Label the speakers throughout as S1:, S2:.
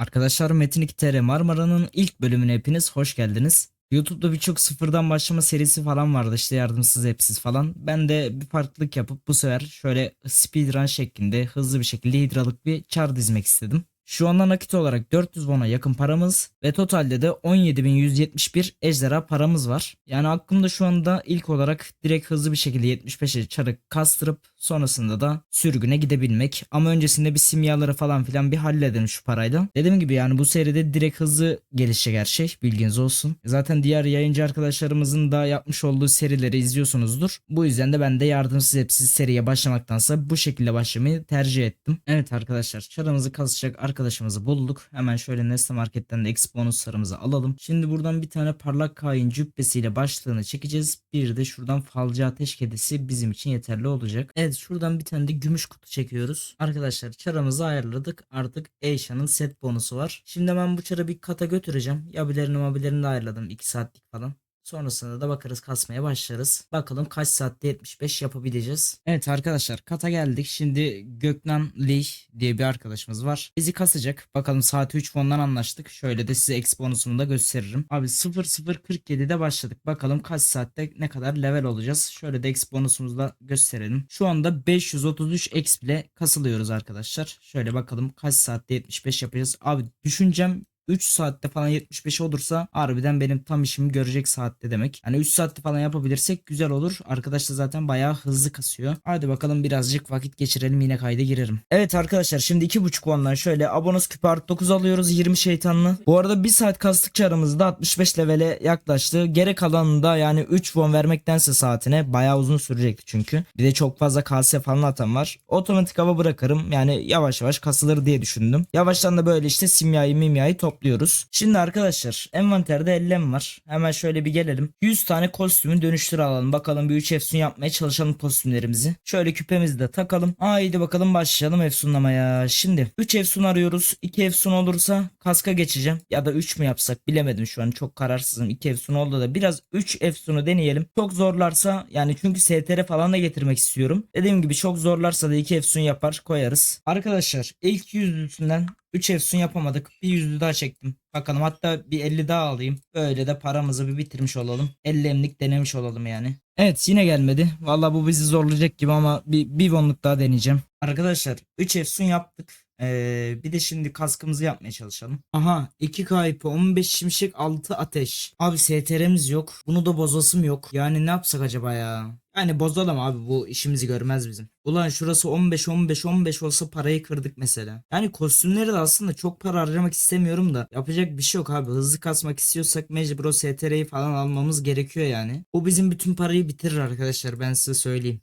S1: Arkadaşlar Metin 2 TR Marmara'nın ilk bölümüne hepiniz hoş geldiniz. YouTube'da birçok sıfırdan başlama serisi falan vardı işte yardımsız hepsiz falan. Ben de bir farklılık yapıp bu sefer şöyle speedrun şeklinde hızlı bir şekilde hidralık bir çar dizmek istedim. Şu anda nakit olarak 400 won'a yakın paramız ve totalde de 17.171 ejderha paramız var. Yani aklımda şu anda ilk olarak direkt hızlı bir şekilde 75'e çarı kastırıp sonrasında da sürgüne gidebilmek. Ama öncesinde bir simyaları falan filan bir halledelim şu parayla. Dediğim gibi yani bu seride direkt hızlı gelişecek her şey bilginiz olsun. Zaten diğer yayıncı arkadaşlarımızın da yapmış olduğu serileri izliyorsunuzdur. Bu yüzden de ben de yardımsız hepsiz seriye başlamaktansa bu şekilde başlamayı tercih ettim. Evet arkadaşlar çarımızı kasacak arkadaşımızı bulduk. Hemen şöyle Nestle Market'ten de eksik bonuslarımızı alalım. Şimdi buradan bir tane parlak kain cübbesiyle başlığını çekeceğiz. Bir de şuradan falcı ateş kedisi bizim için yeterli olacak. Evet şuradan bir tane de gümüş kutu çekiyoruz. Arkadaşlar çarımızı ayarladık. Artık Eisha'nın set bonusu var. Şimdi ben bu çarı bir kata götüreceğim. Yabilerini mabilerini de ayarladım. 2 saatlik falan. Sonrasında da bakarız kasmaya başlarız. Bakalım kaç saatte 75 yapabileceğiz. Evet arkadaşlar kata geldik. Şimdi Göknan Lee diye bir arkadaşımız var. Bizi kasacak. Bakalım saati 3 fondan anlaştık. Şöyle de size bonusunu da gösteririm. Abi 0047'de başladık. Bakalım kaç saatte ne kadar level olacağız. Şöyle de bonusumuzu da gösterelim. Şu anda 533 exp ile kasılıyoruz arkadaşlar. Şöyle bakalım kaç saatte 75 yapacağız. Abi düşüncem 3 saatte falan 75 olursa harbiden benim tam işimi görecek saatte demek. Hani 3 saatte falan yapabilirsek güzel olur. Arkadaş da zaten bayağı hızlı kasıyor. Hadi bakalım birazcık vakit geçirelim yine kayda girerim. Evet arkadaşlar şimdi 2.5 ondan şöyle abonos küpü art 9 alıyoruz 20 şeytanlı. Bu arada 1 saat kastıkça aramızda 65 levele yaklaştı. Geri kalanında yani 3 won vermektense saatine bayağı uzun sürecekti çünkü. Bir de çok fazla kase falan atan var. Otomatik hava bırakırım. Yani yavaş yavaş kasılır diye düşündüm. Yavaştan da böyle işte simyayı mimyayı topluyoruz. Şimdi arkadaşlar envanterde ellem var. Hemen şöyle bir gelelim. 100 tane kostümü dönüştür alalım. Bakalım bir 3 efsun yapmaya çalışalım kostümlerimizi. Şöyle küpemizi de takalım. Haydi bakalım başlayalım efsunlamaya. Şimdi 3 efsun arıyoruz. 2 efsun olursa kaska geçeceğim. Ya da 3 mü yapsak bilemedim şu an. Çok kararsızım. 2 efsun oldu da biraz 3 efsunu deneyelim. Çok zorlarsa yani çünkü STR falan da getirmek istiyorum. Dediğim gibi çok zorlarsa da 2 efsun yapar koyarız. Arkadaşlar ilk yüzlüsünden 3 efsun yapamadık. Bir yüzlü daha çektim. Bakalım hatta bir 50 daha alayım. Böyle de paramızı bir bitirmiş olalım. 50 emlik denemiş olalım yani. Evet yine gelmedi. Valla bu bizi zorlayacak gibi ama bir, bir wonluk daha deneyeceğim. Arkadaşlar 3 efsun yaptık. Ee, bir de şimdi kaskımızı yapmaya çalışalım. Aha 2 kayıpı 15 şimşek 6 ateş. Abi STR'miz yok. Bunu da bozasım yok. Yani ne yapsak acaba ya? Yani bozalım abi bu işimizi görmez bizim. Ulan şurası 15 15 15 olsa parayı kırdık mesela. Yani kostümleri de aslında çok para harcamak istemiyorum da yapacak bir şey yok abi. Hızlı kasmak istiyorsak mecbur o STR'yi falan almamız gerekiyor yani. Bu bizim bütün parayı bitirir arkadaşlar ben size söyleyeyim.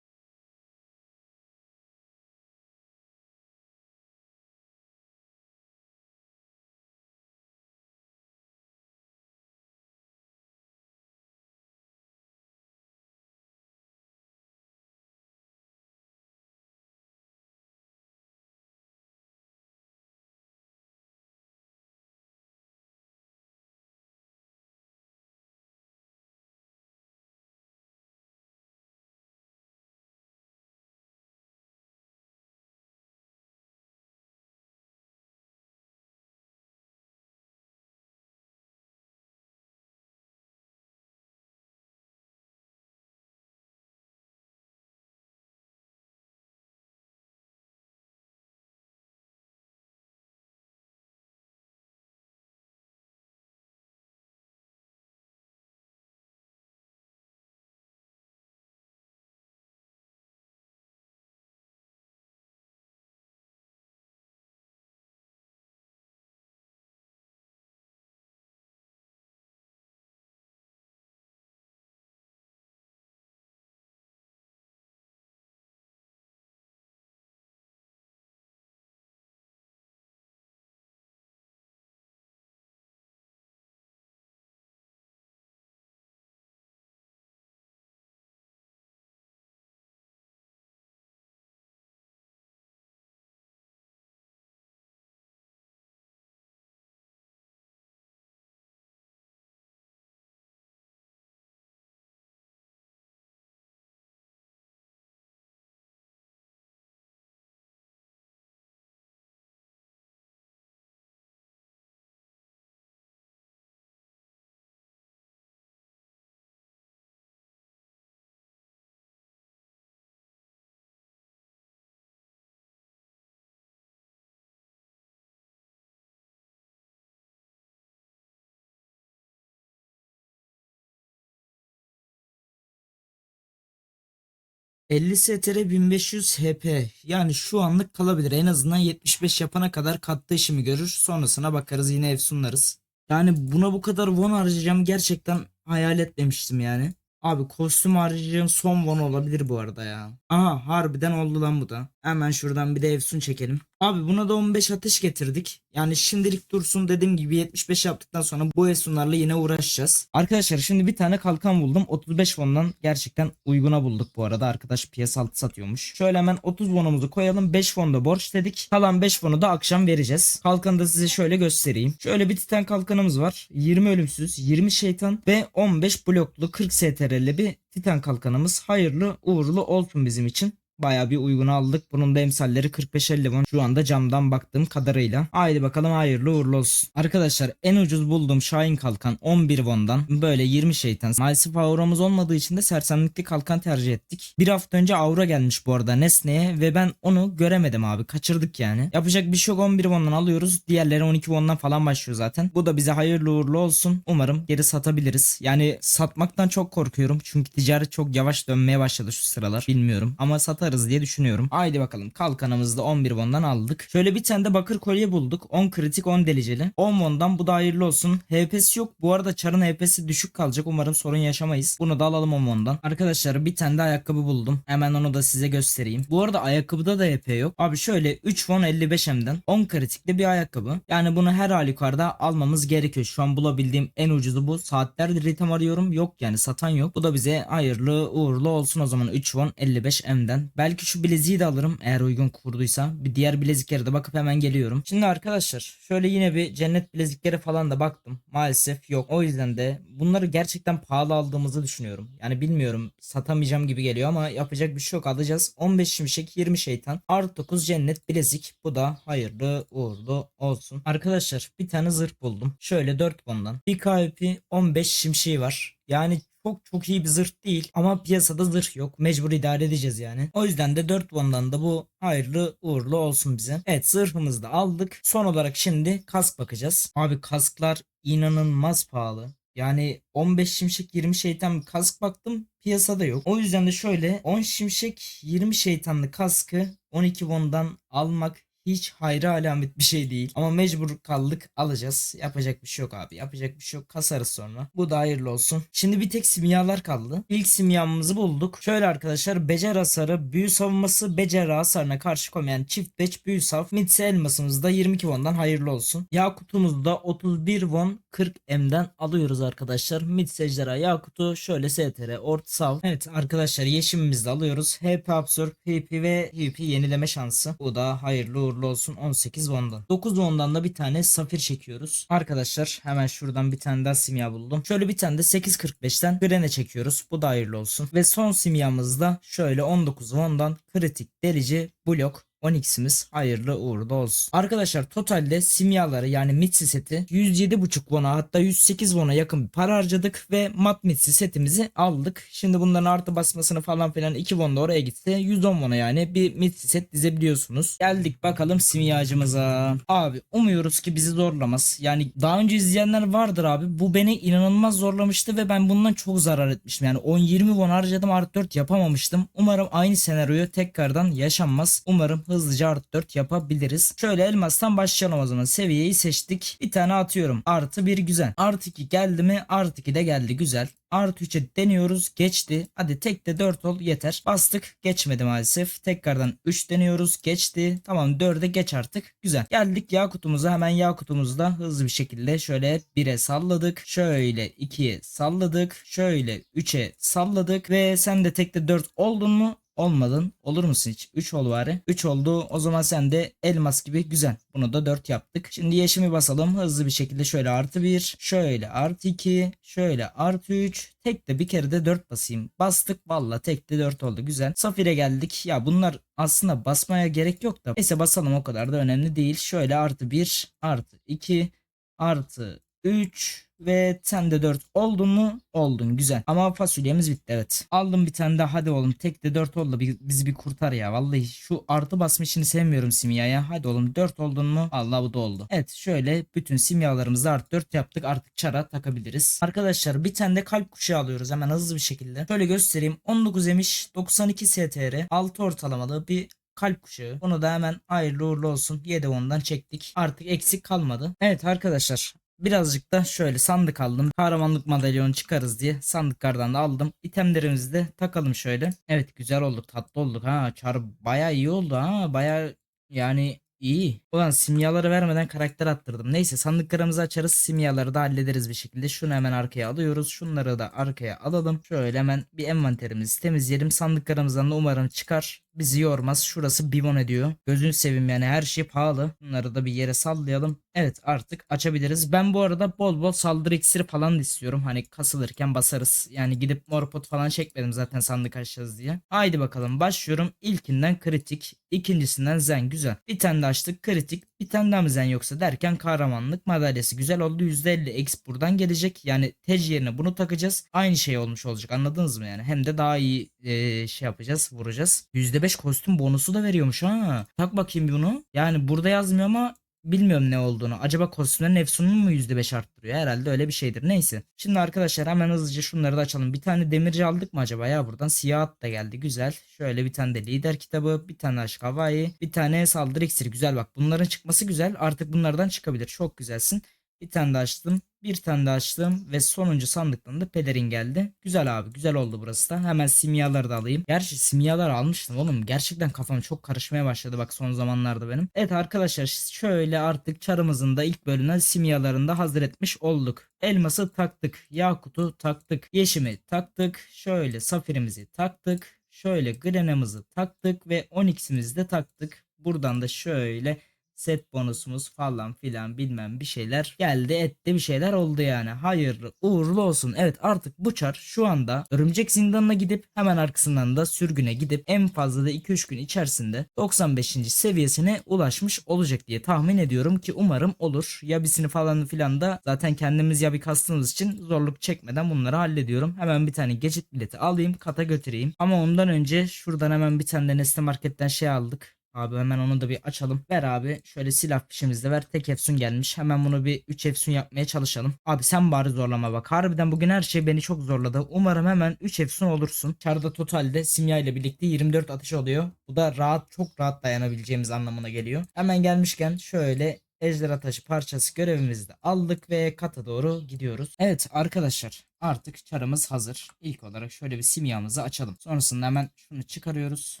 S1: 50 STR 1500 HP. Yani şu anlık kalabilir. En azından 75 yapana kadar katlı işimi görür. Sonrasına bakarız yine efsunlarız. Yani buna bu kadar won harcayacağım gerçekten hayal etmemiştim yani. Abi kostüm harcayacağım son won olabilir bu arada ya. Aha harbiden oldu lan bu da. Hemen şuradan bir de efsun çekelim. Abi buna da 15 ateş getirdik. Yani şimdilik dursun dediğim gibi 75 yaptıktan sonra bu efsunlarla yine uğraşacağız. Arkadaşlar şimdi bir tane kalkan buldum. 35 won'dan gerçekten uyguna bulduk bu arada. Arkadaş piyasa altı satıyormuş. Şöyle hemen 30 won'umuzu koyalım. 5 won da borç dedik. Kalan 5 won'u da akşam vereceğiz. Kalkanı da size şöyle göstereyim. Şöyle bir titan kalkanımız var. 20 ölümsüz, 20 şeytan ve 15 bloklu 40 STR'li bir titan kalkanımız. Hayırlı uğurlu olsun bizim için. Bayağı bir uygun aldık. Bunun da emsalleri 45-50 won. Şu anda camdan baktığım kadarıyla. Haydi bakalım hayırlı uğurlu olsun. Arkadaşlar en ucuz bulduğum Şahin kalkan 11 won'dan böyle 20 şeytan. Maalesef auramız olmadığı için de sersemlikli kalkan tercih ettik. Bir hafta önce aura gelmiş bu arada Nesne'ye ve ben onu göremedim abi. Kaçırdık yani. Yapacak bir şey yok 11 won'dan alıyoruz. Diğerleri 12 won'dan falan başlıyor zaten. Bu da bize hayırlı uğurlu olsun. Umarım geri satabiliriz. Yani satmaktan çok korkuyorum. Çünkü ticaret çok yavaş dönmeye başladı şu sıralar. Bilmiyorum ama satarız diye düşünüyorum. Haydi bakalım kalkanımızı da 11 won'dan aldık. Şöyle bir tane de bakır kolye bulduk. 10 kritik 10 deliceli. 10 won'dan bu da hayırlı olsun. HP'si yok. Bu arada çarın HP'si düşük kalacak. Umarım sorun yaşamayız. Bunu da alalım 10 won'dan. Arkadaşlar bir tane de ayakkabı buldum. Hemen onu da size göstereyim. Bu arada ayakkabıda da HP yok. Abi şöyle 3 won 55 M'den 10 kritikli bir ayakkabı. Yani bunu her halükarda almamız gerekiyor. Şu an bulabildiğim en ucuzu bu. Saatlerdir item arıyorum. Yok yani satan yok. Bu da bize hayırlı uğurlu olsun o zaman 3 won 55 M'den. Belki şu bileziği de alırım eğer uygun kurduysa. Bir diğer bileziklere de bakıp hemen geliyorum. Şimdi arkadaşlar şöyle yine bir cennet bileziklere falan da baktım. Maalesef yok. O yüzden de bunları gerçekten pahalı aldığımızı düşünüyorum. Yani bilmiyorum satamayacağım gibi geliyor ama yapacak bir şey yok alacağız. 15 şimşek 20 şeytan artı 9 cennet bilezik. Bu da hayırlı uğurlu olsun. Arkadaşlar bir tane zırh buldum. Şöyle 4 bondan. Bir KP 15 şimşeği var. Yani çok çok iyi bir zırh değil ama piyasada zırh yok. Mecbur idare edeceğiz yani. O yüzden de 4 bondan da bu hayırlı uğurlu olsun bize. Evet zırhımızı da aldık. Son olarak şimdi kask bakacağız. Abi kasklar inanılmaz pahalı. Yani 15 şimşek 20 şeytan bir kask baktım piyasada yok. O yüzden de şöyle 10 şimşek 20 şeytanlı kaskı 12 won'dan almak hiç hayra alamet bir şey değil. Ama mecbur kaldık alacağız. Yapacak bir şey yok abi. Yapacak bir şey yok. Kasarız sonra. Bu da hayırlı olsun. Şimdi bir tek simyalar kaldı. İlk simyamızı bulduk. Şöyle arkadaşlar becer hasarı, büyü savunması, becer hasarına karşı koymayan çift beç, büyü sav, mitse elmasımız da 22 won'dan hayırlı olsun. Yakutumuzu da 31 won 40 M'den alıyoruz arkadaşlar. Mitse ejderha yakutu şöyle STR ort sav. Evet arkadaşlar yeşimimizi de alıyoruz. HP absorb, PP ve PP yenileme şansı. Bu da hayırlı uğurlu olsun 18 won'dan. 9 won'dan da bir tane safir çekiyoruz. Arkadaşlar hemen şuradan bir tane daha simya buldum. Şöyle bir tane de 8.45'ten grene çekiyoruz. Bu da hayırlı olsun. Ve son simyamız da şöyle 19 won'dan kritik delici blok 12'simiz hayırlı uğurlu olsun. Arkadaşlar totalde simyaları yani mitsi seti 107.5 won'a hatta 108 won'a yakın bir para harcadık ve mat mitsi setimizi aldık. Şimdi bunların artı basmasını falan filan 2 won da oraya gitse 110 won'a yani bir mitsi set dizebiliyorsunuz. Geldik bakalım simyacımıza. Abi umuyoruz ki bizi zorlamaz. Yani daha önce izleyenler vardır abi. Bu beni inanılmaz zorlamıştı ve ben bundan çok zarar etmiştim. Yani 10-20 won harcadım artı 4 yapamamıştım. Umarım aynı senaryoyu tekrardan yaşanmaz. Umarım hızlıca artı 4 yapabiliriz. Şöyle elmastan başlayalım o zaman. Seviyeyi seçtik. Bir tane atıyorum. Artı 1 güzel. Artı 2 geldi mi? Artı 2 de geldi güzel. Artı 3'e deniyoruz. Geçti. Hadi tek de 4 ol yeter. Bastık. Geçmedi maalesef. Tekrardan 3 deniyoruz. Geçti. Tamam 4'e geç artık. Güzel. Geldik Yakut'umuza. Hemen Yakut'umuzu da hızlı bir şekilde şöyle 1'e salladık. Şöyle 2'ye salladık. Şöyle 3'e salladık. Ve sen de tek de 4 oldun mu? Olmadın. Olur musun hiç? 3 ol bari. 3 oldu. O zaman sen de elmas gibi güzel. Bunu da 4 yaptık. Şimdi yeşimi basalım. Hızlı bir şekilde şöyle artı 1. Şöyle artı 2. Şöyle artı 3. Tek de bir kere de 4 basayım. Bastık valla tek de 4 oldu. Güzel. Safire geldik. Ya bunlar aslında basmaya gerek yok da. Neyse basalım o kadar da önemli değil. Şöyle artı 1. Artı 2. Artı 3 Ve sen de 4 oldun mu? Oldun güzel. Ama fasulyemiz bitti evet. Aldım bir tane daha hadi oğlum. Tek de 4 oldu. Bir- Bizi bir kurtar ya. Vallahi şu artı basma işini sevmiyorum simyaya. Hadi oğlum 4 oldun mu? Allah bu da oldu. Evet şöyle bütün simyalarımızı artı 4 yaptık. Artık çara takabiliriz. Arkadaşlar bir tane de kalp kuşağı alıyoruz hemen hızlı bir şekilde. Şöyle göstereyim. 19 emiş 92 STR 6 ortalamalı bir kalp kuşağı. Bunu da hemen hayırlı uğurlu olsun. 7 ondan çektik. Artık eksik kalmadı. Evet arkadaşlar Birazcık da şöyle sandık aldım. Kahramanlık madalyonu çıkarız diye sandıklardan da aldım. İtemlerimizi de takalım şöyle. Evet güzel olduk tatlı olduk ha. Çar baya iyi oldu ha. Baya yani iyi. Ulan simyaları vermeden karakter attırdım. Neyse sandıklarımızı açarız. Simyaları da hallederiz bir şekilde. Şunu hemen arkaya alıyoruz. Şunları da arkaya alalım. Şöyle hemen bir envanterimizi temizleyelim. Sandıklarımızdan da umarım çıkar. Bizi yormaz. Şurası bimon ediyor. Gözünü seveyim yani her şey pahalı. Bunları da bir yere sallayalım. Evet artık açabiliriz. Ben bu arada bol bol saldırı iksiri falan da istiyorum. Hani kasılırken basarız. Yani gidip morpot falan çekmedim zaten sandık açacağız diye. Haydi bakalım başlıyorum. İlkinden kritik. ikincisinden zen güzel. Bir tane de açtık kritik. Bir tane daha mı zen yoksa derken kahramanlık madalyası güzel oldu. %50 exp buradan gelecek. Yani tec yerine bunu takacağız. Aynı şey olmuş olacak anladınız mı yani? Hem de daha iyi e, şey yapacağız vuracağız. %5 kostüm bonusu da veriyormuş ha. Tak bakayım bunu. Yani burada yazmıyor ama Bilmiyorum ne olduğunu. Acaba kostümlerin efsununu mu %5 arttırıyor? Herhalde öyle bir şeydir. Neyse. Şimdi arkadaşlar hemen hızlıca şunları da açalım. Bir tane demirci aldık mı acaba ya buradan? Siyah at da geldi. Güzel. Şöyle bir tane de lider kitabı. Bir tane aşk havai. Bir tane saldırı iksiri. Güzel bak. Bunların çıkması güzel. Artık bunlardan çıkabilir. Çok güzelsin. Bir tane de açtım. Bir tane de açtım ve sonuncu sandıktan da pelerin geldi. Güzel abi güzel oldu burası da. Hemen simyaları da alayım. Gerçi simyalar almıştım oğlum. Gerçekten kafam çok karışmaya başladı bak son zamanlarda benim. Evet arkadaşlar şöyle artık çarımızın da ilk bölümünden simyalarını da hazır etmiş olduk. Elması taktık. Yakutu taktık. Yeşimi taktık. Şöyle safirimizi taktık. Şöyle grenamızı taktık ve onyx'imizi de taktık. Buradan da şöyle set bonusumuz falan filan bilmem bir şeyler geldi etti bir şeyler oldu yani. Hayırlı uğurlu olsun. Evet artık bu çar şu anda örümcek zindanına gidip hemen arkasından da sürgüne gidip en fazla da 2-3 gün içerisinde 95. seviyesine ulaşmış olacak diye tahmin ediyorum ki umarım olur. Yabisini falan filan da zaten kendimiz yabi kastığımız için zorluk çekmeden bunları hallediyorum. Hemen bir tane geçit bileti alayım kata götüreyim. Ama ondan önce şuradan hemen bir tane de Nesne Market'ten şey aldık. Abi hemen onu da bir açalım. Ver abi şöyle silah fişimizde ver. Tek efsun gelmiş. Hemen bunu bir 3 efsun yapmaya çalışalım. Abi sen bari zorlama bak. Harbiden bugün her şey beni çok zorladı. Umarım hemen 3 efsun olursun. Çarda totalde simya ile birlikte 24 atış oluyor. Bu da rahat çok rahat dayanabileceğimiz anlamına geliyor. Hemen gelmişken şöyle Ejderha taşı parçası görevimizi de aldık ve kata doğru gidiyoruz. Evet arkadaşlar artık çarımız hazır. İlk olarak şöyle bir simyamızı açalım. Sonrasında hemen şunu çıkarıyoruz.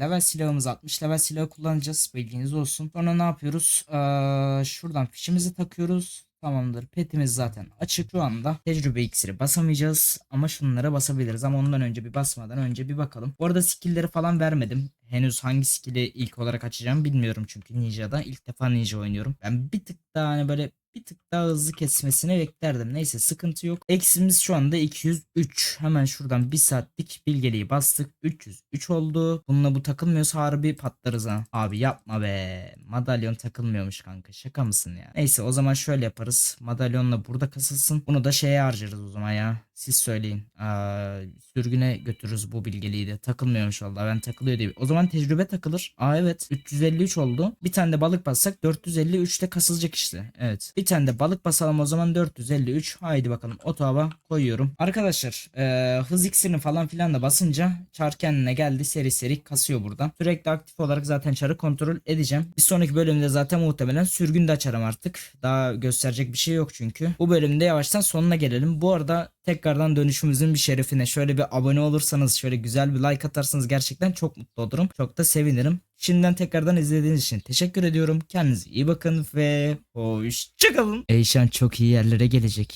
S1: Level silahımız 60 level silahı kullanacağız bilginiz olsun. Sonra ne yapıyoruz? Şuradan fişimizi takıyoruz. Tamamdır. Petimiz zaten açık. Şu anda tecrübe iksiri basamayacağız. Ama şunlara basabiliriz. Ama ondan önce bir basmadan önce bir bakalım. Bu arada skill'leri falan vermedim. Henüz hangi skill'i ilk olarak açacağım bilmiyorum çünkü Ninja'da. ilk defa Ninja oynuyorum. Ben bir tık daha hani böyle bir tık daha hızlı kesmesini beklerdim. Neyse sıkıntı yok. Eksimiz şu anda 203. Hemen şuradan bir saatlik bilgeliği bastık. 303 oldu. Bununla bu takılmıyorsa harbi patlarız ha. Abi yapma be. Madalyon takılmıyormuş kanka. Şaka mısın ya? Neyse o zaman şöyle yaparız. Madalyonla burada kasılsın. Bunu da şeye harcarız o zaman ya. Siz söyleyin. Aa, sürgüne götürürüz bu bilgeliği de. Takılmıyormuş valla. Ben takılıyor diye. O zaman tecrübe takılır. Aa evet. 353 oldu. Bir tane de balık bassak 453 de kasılacak işte. Evet. Bir tane de balık basalım o zaman 453. Haydi bakalım. Otava koyuyorum. Arkadaşlar ee, hız iksirini falan filan da basınca çar kendine geldi. Seri seri kasıyor burada. Sürekli aktif olarak zaten çarı kontrol edeceğim. Bir sonraki bölümde zaten muhtemelen sürgün de açarım artık. Daha gösterecek bir şey yok çünkü. Bu bölümde yavaştan sonuna gelelim. Bu arada tekrardan dönüşümüzün bir şerefine şöyle bir abone olursanız şöyle güzel bir like atarsanız gerçekten çok mutlu olurum. Çok da sevinirim. Şimdiden tekrardan izlediğiniz için teşekkür ediyorum. Kendinize iyi bakın ve hoşçakalın. Eyşan çok iyi yerlere gelecek.